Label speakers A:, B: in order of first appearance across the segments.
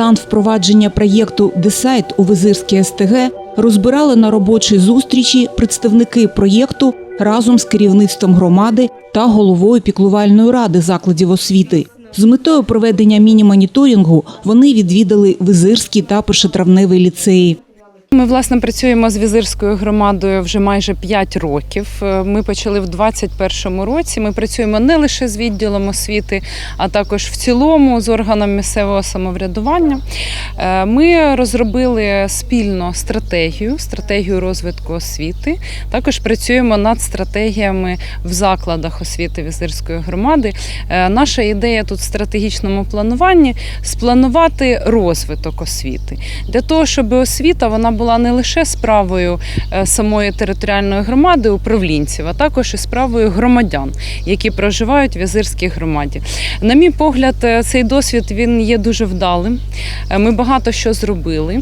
A: стан впровадження проєкту Десайт у Визирській СТГ розбирали на робочій зустрічі представники проєкту разом з керівництвом громади та головою піклувальної ради закладів освіти. З метою проведення міні-моніторингу вони відвідали Визирський та першотравневий ліцеї.
B: Ми власне працюємо з візирською громадою вже майже 5 років. Е, Ми почали в 2021 році. Ми працюємо не лише з відділом освіти, а також в цілому з органом місцевого самоврядування. Е, Ми розробили спільно стратегію, стратегію розвитку освіти. Також працюємо над стратегіями в закладах освіти візирської громади. Е, Наша ідея тут в стратегічному плануванні спланувати розвиток освіти для того, щоб освіта вона була не лише справою е, самої територіальної громади, управлінців, а також і справою громадян, які проживають в Візирській громаді. На мій погляд, е, цей досвід він є дуже вдалим. Е, Ми багато що зробили.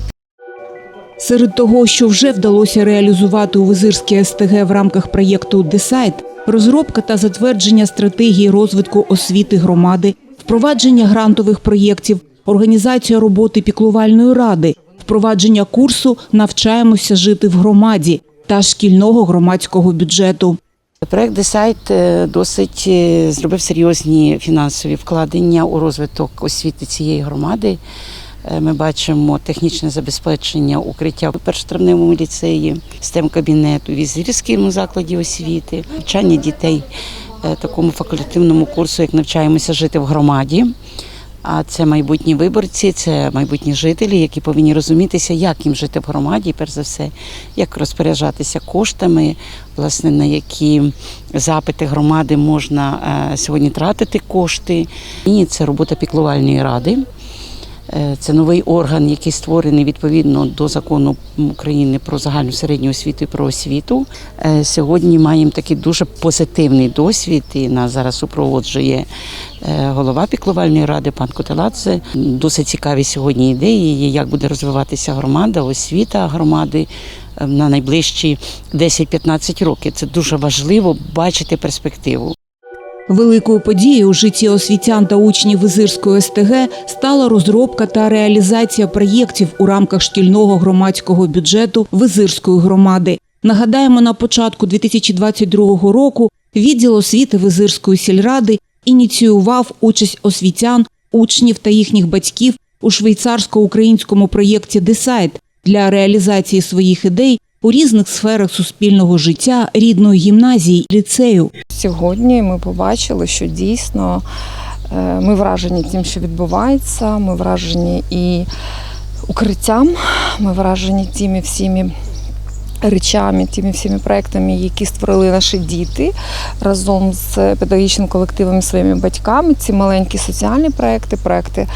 A: Серед того, що вже вдалося реалізувати у Визирській СТГ в рамках проєкту Десайт, розробка та затвердження стратегії розвитку освіти громади, впровадження грантових проєктів, організація роботи піклувальної ради, впровадження курсу Навчаємося жити в громаді та шкільного громадського бюджету.
C: Проект Десайт е, досить е, зробив серйозні фінансові вкладення у розвиток освіти цієї громади. Е, Ми бачимо технічне забезпечення укриття у першотравневому ліцеї, систем кабінету, візирському закладі освіти, навчання дітей такому факультативному курсу, як навчаємося жити в громаді. А це майбутні виборці, це майбутні жителі, які повинні розумітися, як їм жити в громаді, перш за все, як розпоряджатися коштами, власне, на які запити громади можна е, сьогодні тратити кошти. І це робота піклувальної ради. Е, Це новий орган, який створений відповідно до закону України про загальну середню освіту і про освіту. Е, Сьогодні маємо такий дуже позитивний досвід, і нас зараз супроводжує е, голова піклувальної ради пан Котеладзе. Досить цікаві сьогодні ідеї, як буде розвиватися громада, освіта громади е, на найближчі 10-15 років. Це дуже важливо бачити перспективу.
A: Великою подією у житті освітян та учнів Визирської СТГ стала розробка та реалізація проєктів у рамках шкільного громадського бюджету Визирської громади. Нагадаємо, на початку 2022 року відділ освіти Визирської сільради ініціював участь освітян, учнів та їхніх батьків у швейцарсько-українському проєкті Десайт для реалізації своїх ідей у різних сферах суспільного життя рідної гімназії ліцею.
D: Сьогодні ми побачили, що дійсно е, ми вражені тим, що відбувається. Ми вражені і укриттям, ми вражені тими всіми. Речами, тими всіми проектами, які створили наші діти разом з педагогічним колективом і своїми батьками. Ці маленькі соціальні проекти, проекти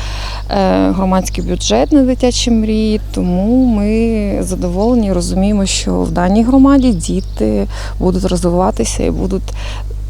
D: е, громадський бюджет на дитячі мрії. Тому ми задоволені розуміємо, що в даній громаді діти будуть розвиватися і будуть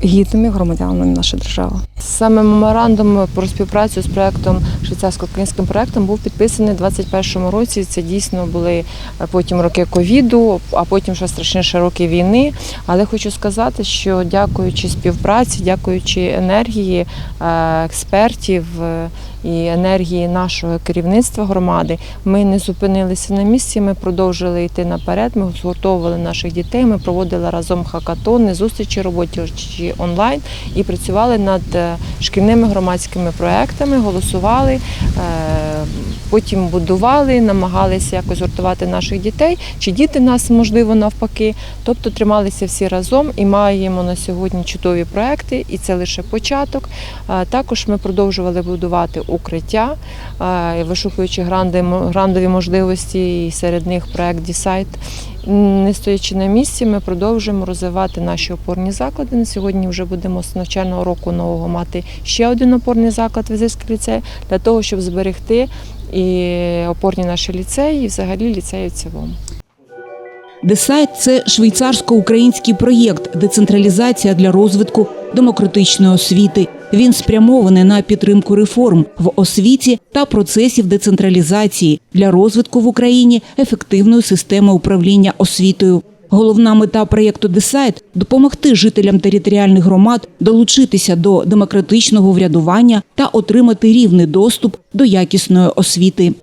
D: гідними громадянами нашої держави. Саме меморандум про співпрацю з проектом швейцарсько-українським проектом був підписаний у 2021 році. Це дійсно були е, потім роки ковіду, а потім ще страшніше роки війни. Але хочу сказати, що дякуючи співпраці, дякуючи енергії е, експертів е, і енергії нашого керівництва громади, ми не зупинилися на місці. Ми продовжили йти наперед. Ми згуртовували наших дітей. Ми проводили разом хакатони, зустрічі онлайн і працювали над е, шкільними громадськими проектами, голосували, е, потім будували, намагалися якось гуртувати наших дітей, чи діти нас можливо навпаки. Тобто трималися всі разом і маємо на сьогодні чудові проекти, і це лише початок. Також ми продовжували будувати укриття, вишукуючи грандові можливості, і серед них проект Дісайт. Не стоячи на місці, ми продовжуємо розвивати наші опорні заклади. На сьогодні вже будемо з навчального року нового мати ще один опорний заклад Візирський ліцей для того, щоб зберегти і опорні наші ліцеї, і взагалі ліцеї в цілому.
A: Десайт це швейцарсько-український проєкт децентралізація для розвитку демократичної освіти. Він спрямований на підтримку реформ в освіті та процесів децентралізації для розвитку в Україні ефективної системи управління освітою. Головна мета проєкту «Десайт» – допомогти жителям територіальних громад долучитися до демократичного врядування та отримати рівний доступ до якісної освіти.